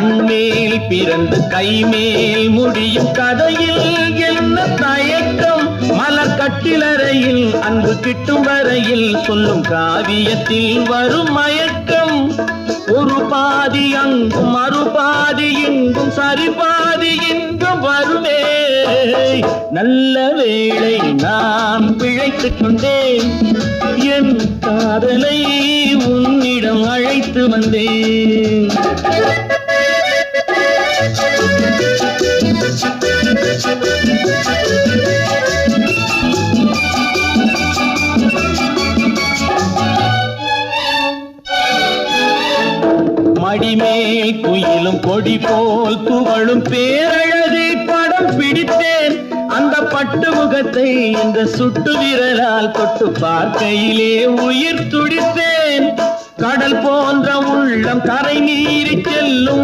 கண்மேல் பிறந்து கைமேல் முடியும் கதையில் என்ன தயக்கம்? மலர் கட்டிலறையில் அன்பு கிட்டும் வரையில் சொல்லும் காவியத்தில் வரும் மயக்கம். ஒரு பாதி அங்கும் மறுபாதி இங்கும் சரிபாதி இங்கும் வருமே. நல்ல வேளை நான் பிழைத்துக் கொண்டேன். என் காதலை உன்னிடம் அழைத்து வந்தேன். மடிமேல் குயிலும் கொடி போல் துவளும் பேரழகை படம் பிடித்தேன். அந்த பட்டு முகத்தை இந்த சுட்டு விரலால் தொட்டு பார்க்கையிலே உயிர் துடித்தேன். கடல் போன்ற உள்ளம் கரை நீரி செல்லும்